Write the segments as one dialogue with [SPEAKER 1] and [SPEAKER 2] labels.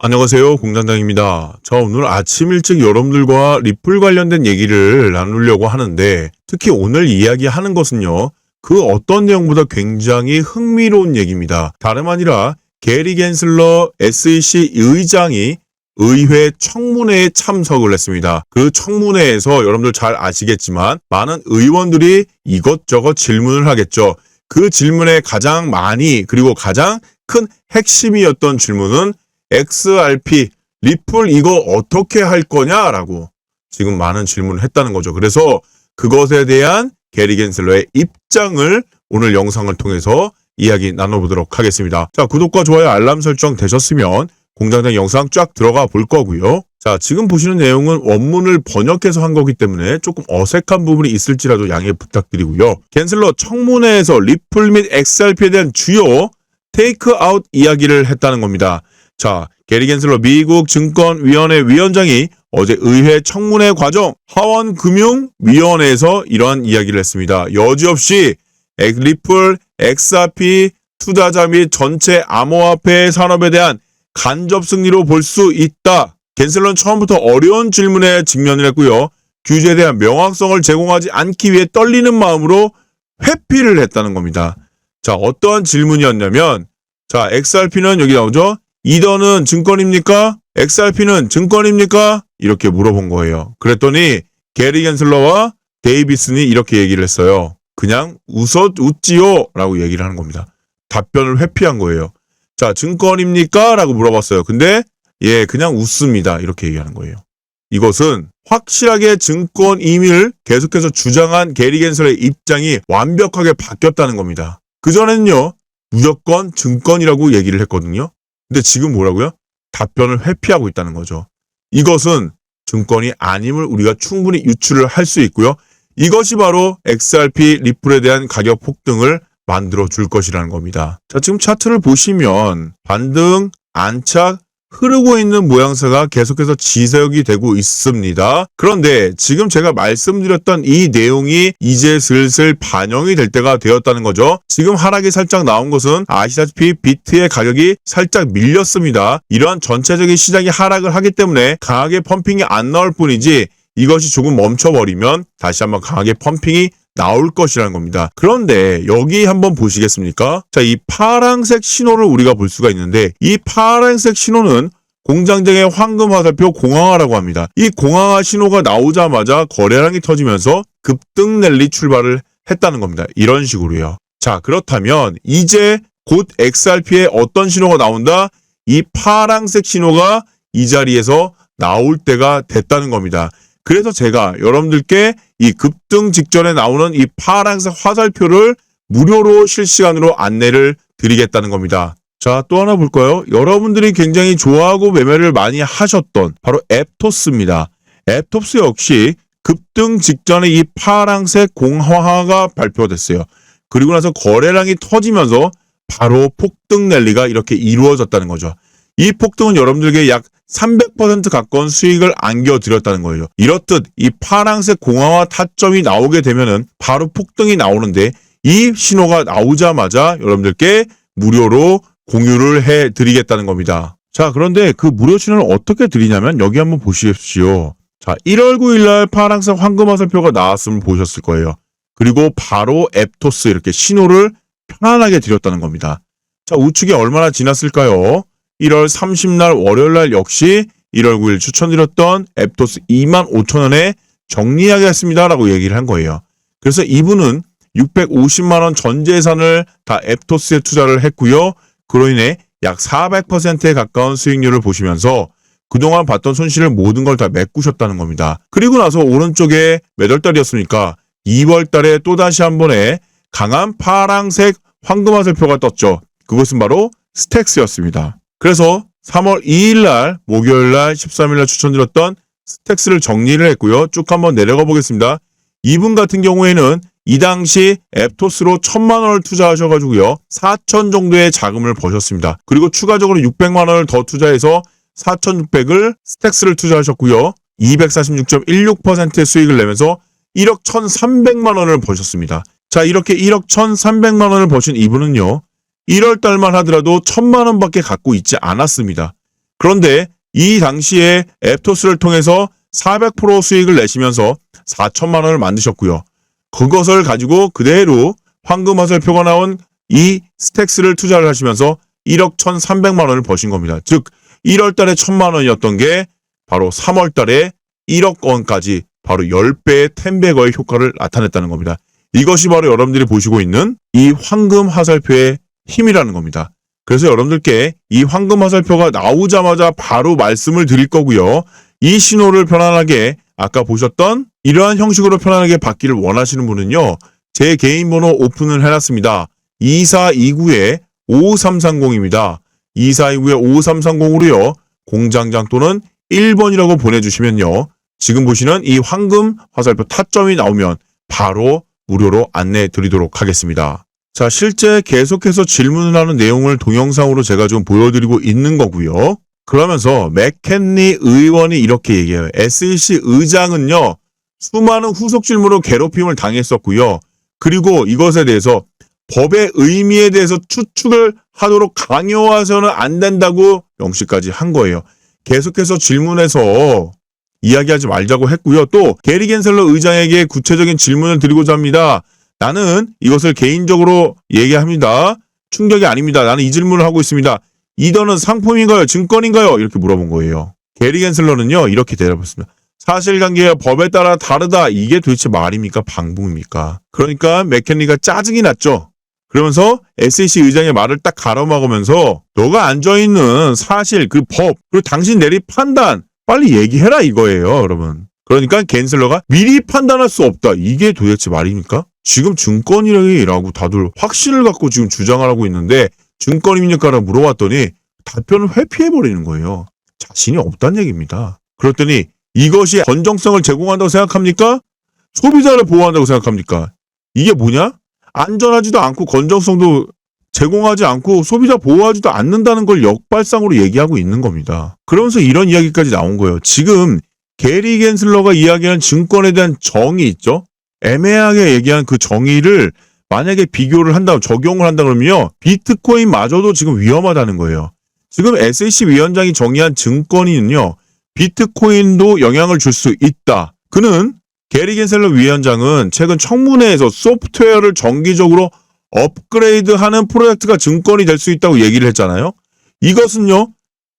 [SPEAKER 1] 안녕하세요. 공단장입니다. 자, 오늘 아침 일찍 여러분들과 리플 관련된 얘기를 나누려고 하는데, 특히 오늘 이야기하는 것은요, 그 어떤 내용보다 굉장히 흥미로운 얘기입니다. 다름 아니라, 게리 겐슬러 SEC 의장이 의회 청문회에 참석을 했습니다. 그 청문회에서 여러분들 잘 아시겠지만, 많은 의원들이 이것저것 질문을 하겠죠. 그 질문에 가장 많이, 그리고 가장 큰 핵심이었던 질문은 XRP 리플 이거 어떻게 할 거냐라고 지금 많은 질문을 했다는 거죠. 그래서 그것에 대한 게리 겐슬러의 입장을 오늘 영상을 통해서 이야기 나눠보도록 하겠습니다. 자, 구독과 좋아요, 알람 설정 되셨으면 공장장 영상 쫙 들어가 볼 거고요. 자, 지금 보시는 내용은 원문을 번역해서 한 거기 때문에 조금 어색한 부분이 있을지라도 양해 부탁드리고요. 겐슬러 청문회에서 리플 및 XRP에 대한 주요 테이크아웃 이야기를 했다는 겁니다. 자, 게리 겐슬러 미국 증권위원회 위원장이 어제 의회 청문회 과정 하원금융위원회에서 이러한 이야기를 했습니다. 여지없이 엑- 리플, XRP 투자자 및 전체 암호화폐 산업에 대한 간접 승리로 볼 수 있다. 겐슬러는 처음부터 어려운 질문에 직면을 했고요. 규제에 대한 명확성을 제공하지 않기 위해 떨리는 마음으로 회피를 했다는 겁니다. 자, 어떠한 질문이었냐면, 자, XRP는 여기 나오죠? 이더는 증권입니까? XRP는 증권입니까? 이렇게 물어본 거예요. 그랬더니 게리 겐슬러와 데이비슨이 이렇게 얘기를 했어요. 그냥 웃어 웃지요 라고 얘기를 하는 겁니다. 답변을 회피한 거예요. 자, 증권입니까? 라고 물어봤어요. 근데 예, 그냥 웃습니다. 이렇게 얘기하는 거예요. 이것은 확실하게 증권임을 계속해서 주장한 게리 겐슬러의 입장이 완벽하게 바뀌었다는 겁니다. 그전에는요, 무조건 증권이라고 얘기를 했거든요. 근데 지금 뭐라고요? 답변을 회피하고 있다는 거죠. 이것은 증권이 아님을 우리가 충분히 유추를 할 수 있고요. 이것이 바로 XRP 리플에 대한 가격 폭등을 만들어 줄 것이라는 겁니다. 자, 지금 차트를 보시면 반등, 안착, 흐르고 있는 모양새가 계속해서 지속이 되고 있습니다. 그런데 지금 제가 말씀드렸던 이 내용이 이제 슬슬 반영이 될 때가 되었다는 거죠. 지금 하락이 살짝 나온 것은 아시다시피 비트의 가격이 살짝 밀렸습니다. 이러한 전체적인 시장이 하락을 하기 때문에 강하게 펌핑이 안 나올 뿐이지 이것이 조금 멈춰버리면 다시 한번 강하게 펌핑이 나올 것이라는 겁니다. 그런데 여기 한번 보시겠습니까? 자, 이 파란색 신호를 우리가 볼 수가 있는데 이 파란색 신호는 공장장의 황금 화살표 공항화라고 합니다. 이 공항화 신호가 나오자마자 거래량이 터지면서 급등 랠리 출발을 했다는 겁니다. 이런 식으로요. 자, 그렇다면 이제 곧 XRP에 어떤 신호가 나온다? 이 파란색 신호가 이 자리에서 나올 때가 됐다는 겁니다. 그래서 제가 여러분들께 이 급등 직전에 나오는 이 파란색 화살표를 무료로 실시간으로 안내를 드리겠다는 겁니다. 자, 또 하나 볼까요? 여러분들이 굉장히 좋아하고 매매를 많이 하셨던 바로 앱토스입니다. 앱토스 역시 급등 직전에 이 파란색 공화가 발표됐어요. 그리고 나서 거래량이 터지면서 바로 폭등 랠리가 이렇게 이루어졌다는 거죠. 이 폭등은 여러분들에게 약 300% 가까운 수익을 안겨드렸다는 거예요. 이렇듯 이 파란색 공항화 타점이 나오게 되면은 바로 폭등이 나오는데 이 신호가 나오자마자 여러분들께 무료로 공유를 해 드리겠다는 겁니다. 자, 그런데 그 무료 신호를 어떻게 드리냐면 여기 한번 보십시오. 자, 1월 9일 날 파란색 황금 화살표가 나왔으면 보셨을 거예요. 그리고 바로 앱토스 이렇게 신호를 편안하게 드렸다는 겁니다. 자, 우측에 얼마나 지났을까요? 1월 30날 월요일 날 역시 1월 9일 추천드렸던 앱토스 2만 5천 원에 정리하겠습니다 라고 얘기를 한 거예요. 그래서 이분은 650만 원 전 재산을 다 앱토스에 투자를 했고요. 그로 인해 약 400%에 가까운 수익률을 보시면서 그동안 봤던 손실을 모든 걸 다 메꾸셨다는 겁니다. 그리고 나서 오른쪽에 몇월 달이었습니까? 2월 달에 또다시 한 번에 강한 파랑색 황금 화살표가 떴죠. 그것은 바로 스택스였습니다. 그래서 3월 2일 날 목요일 날 13일 날 추천드렸던 스택스를 정리를 했고요. 쭉 한번 내려가 보겠습니다. 이분 같은 경우에는 이 당시 앱토스로 천만 원을 투자하셔가지고요. 4천 정도의 자금을 버셨습니다. 그리고 추가적으로 600만 원을 더 투자해서 4,600을 스택스를 투자하셨고요. 246.16%의 수익을 내면서 1억 1,300만 원을 버셨습니다. 자, 이렇게 1억 1,300만 원을 버신 이분은요. 1월 달만 하더라도 1,000만 원밖에 갖고 있지 않았습니다. 그런데 이 당시에 앱토스를 통해서 400% 수익을 내시면서 4천만 원을 만드셨고요. 그것을 가지고 그대로 황금 화살 표가 나온 이 스택스를 투자를 하시면서 1억 1,300만 원을 버신 겁니다. 즉 1월 달에 1천만 원이었던 게 바로 3월 달에 1억 원까지 바로 10배의 10배거의 효과를 나타냈다는 겁니다. 이것이 바로 여러분들이 보시고 있는 이 황금 화살표의 힘이라는 겁니다. 그래서 여러분들께 이 황금 화살표가 나오자마자 바로 말씀을 드릴 거고요. 이 신호를 편안하게 아까 보셨던 이러한 형식으로 편안하게 받기를 원하시는 분은요. 제 개인 번호 오픈을 해놨습니다. 2429에 5330입니다. 2429에 5330으로요. 공장장 또는 1번이라고 보내주시면요. 지금 보시는 이 황금 화살표 타점이 나오면 바로 무료로 안내해 드리도록 하겠습니다. 자, 실제 계속해서 질문을 하는 내용을 동영상으로 제가 좀 보여드리고 있는 거고요. 그러면서 맥켄리 의원이 이렇게 얘기해요. SEC 의장은요, 수많은 후속 질문으로 괴롭힘을 당했었고요. 그리고 이것에 대해서 법의 의미에 대해서 추측을 하도록 강요해서는 안 된다고 명시까지 한 거예요. 계속해서 질문해서 이야기하지 말자고 했고요. 또 게리 겐셀러 의장에게 구체적인 질문을 드리고자 합니다. 나는 이것을 개인적으로 얘기합니다. 충격이 아닙니다. 나는 이 질문을 하고 있습니다. 이더는 상품인가요? 증권인가요? 이렇게 물어본 거예요. 게리 겐슬러는요, 이렇게 대답했습니다. 사실관계가 법에 따라 다르다. 이게 도대체 말입니까? 방북입니까? 그러니까 맥켄리가 짜증이 났죠. 그러면서 SEC 의장의 말을 딱 가로막으면서 너가 앉아있는 사실, 그 법, 그리고 당신 내린 판단 빨리 얘기해라 이거예요, 여러분. 그러니까 겐슬러가 미리 판단할 수 없다. 이게 도대체 말입니까? 지금 증권이라고 다들 확신을 갖고 지금 주장을 하고 있는데 증권입니까라고 물어봤더니 답변을 회피해버리는 거예요. 자신이 없다는 얘기입니다. 그랬더니 이것이 건정성을 제공한다고 생각합니까? 소비자를 보호한다고 생각합니까? 이게 뭐냐? 안전하지도 않고 건정성도 제공하지 않고 소비자 보호하지도 않는다는 걸 역발상으로 얘기하고 있는 겁니다. 그러면서 이런 이야기까지 나온 거예요. 지금 게리 겐슬러가 이야기하는 증권에 대한 정의 있죠? 애매하게 얘기한 그 정의를 만약에 비교를 한다, 적용을 한다 그러면요. 비트코인마저도 지금 위험하다는 거예요. 지금 SEC 위원장이 정의한 증권이는요. 비트코인도 영향을 줄 수 있다. 그는 게리 겐셀러 위원장은 최근 청문회에서 소프트웨어를 정기적으로 업그레이드하는 프로젝트가 증권이 될 수 있다고 얘기를 했잖아요. 이것은요.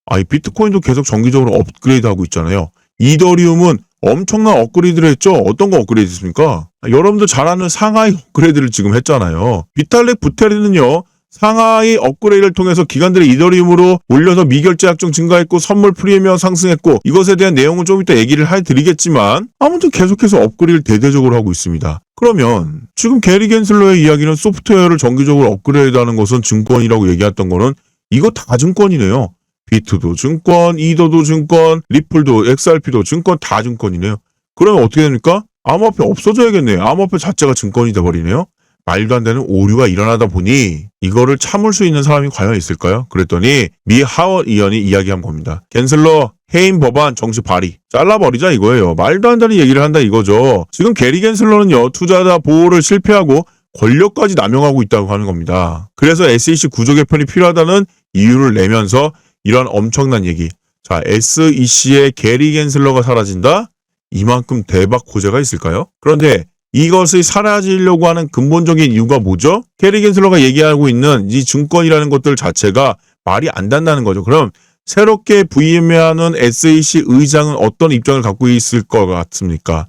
[SPEAKER 1] 아이 비트코인도 계속 정기적으로 업그레이드하고 있잖아요. 이더리움은 엄청난 업그레이드를 했죠. 어떤 거 업그레이드 했습니까? 여러분들 잘 아는 상하이 업그레이드를 지금 했잖아요. 비탈릭 부테리는요. 상하이 업그레이드를 통해서 기관들이 이더리움으로 올려서 미결제 약정 증가했고 선물 프리미엄 상승했고 이것에 대한 내용은 좀 이따 얘기를 해드리겠지만 아무튼 계속해서 업그레이드를 대대적으로 하고 있습니다. 그러면 지금 게리 겐슬러의 이야기는 소프트웨어를 정기적으로 업그레이드하는 것은 증권이라고 얘기했던 거는 이거 다 증권이네요. 비트도 증권, 이더도 증권, 리플도, XRP도 증권 다 증권이네요. 그러면 어떻게 됩니까? 암호화폐 없어져야겠네요. 암호화폐 자체가 증권이 돼버리네요. 말도 안 되는 오류가 일어나다 보니 이거를 참을 수 있는 사람이 과연 있을까요? 그랬더니 미 하원 의원이 이야기한 겁니다. 겐슬러 해임 법안 정시 발의 잘라버리자 이거예요. 말도 안 되는 얘기를 한다 이거죠. 지금 게리 겐슬러는요 투자자 보호를 실패하고 권력까지 남용하고 있다고 하는 겁니다. 그래서 SEC 구조 개편이 필요하다는 이유를 내면서 이런 엄청난 얘기. 자, SEC의 게리 겐슬러가 사라진다? 이만큼 대박 호재가 있을까요? 그런데 이것이 사라지려고 하는 근본적인 이유가 뭐죠? 게리 겐슬러가 얘기하고 있는 이 증권이라는 것들 자체가 말이 안 된다는 거죠. 그럼 새롭게 부임하는 SEC 의장은 어떤 입장을 갖고 있을 것 같습니까?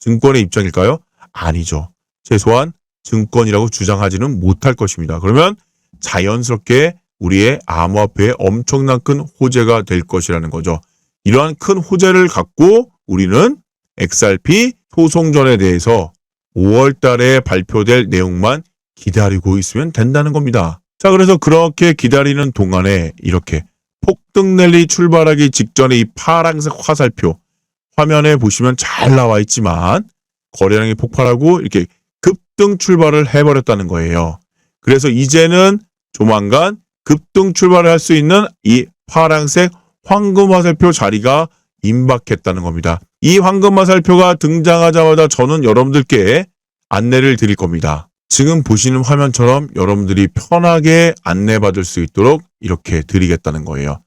[SPEAKER 1] 증권의 입장일까요? 아니죠. 최소한 증권이라고 주장하지는 못할 것입니다. 그러면 자연스럽게 우리의 암호화폐에 엄청난 큰 호재가 될 것이라는 거죠. 이러한 큰 호재를 갖고 우리는 XRP 소송전에 대해서 5월 달에 발표될 내용만 기다리고 있으면 된다는 겁니다. 자, 그래서 그렇게 기다리는 동안에 이렇게 폭등 랠리 출발하기 직전에 이 파란색 화살표 화면에 보시면 잘 나와 있지만 거래량이 폭발하고 이렇게 급등 출발을 해버렸다는 거예요. 그래서 이제는 조만간 급등 출발을 할수 있는 이 파란색 황금 화살표 자리가 임박했다는 겁니다. 이 황금 화살표가 등장하자마자 저는 여러분들께 안내를 드릴 겁니다. 지금 보시는 화면처럼 여러분들이 편하게 안내받을 수 있도록 이렇게 드리겠다는 거예요.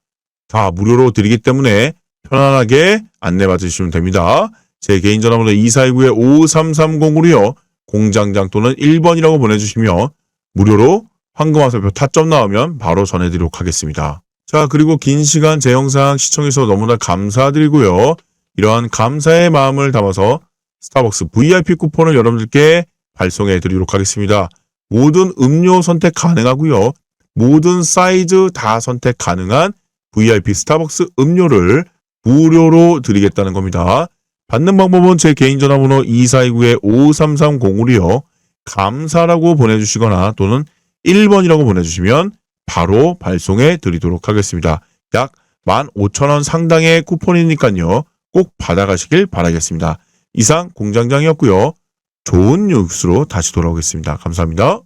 [SPEAKER 1] 다 무료로 드리기 때문에 편안하게 안내 받으시면 됩니다. 제 개인 전화번호 2429-5330으로요. 공장장 또는 1번이라고 보내주시면 무료로 황금화살표 타점 나오면 바로 전해드리도록 하겠습니다. 자 그리고 긴 시간 제 영상 시청해주셔서 너무나 감사드리고요. 이러한 감사의 마음을 담아서 스타벅스 VIP 쿠폰을 여러분들께 발송해 드리도록 하겠습니다. 모든 음료 선택 가능하고요. 모든 사이즈 다 선택 가능한 VIP 스타벅스 음료를 무료로 드리겠다는 겁니다. 받는 방법은 제 개인 전화번호 2429-5330으로요. 감사라고 보내주시거나 또는 1번이라고 보내주시면 바로 발송해 드리도록 하겠습니다. 약 15,000원 상당의 쿠폰이니까요. 꼭 받아가시길 바라겠습니다. 이상 공장장이었고요. 좋은 뉴스로 다시 돌아오겠습니다. 감사합니다.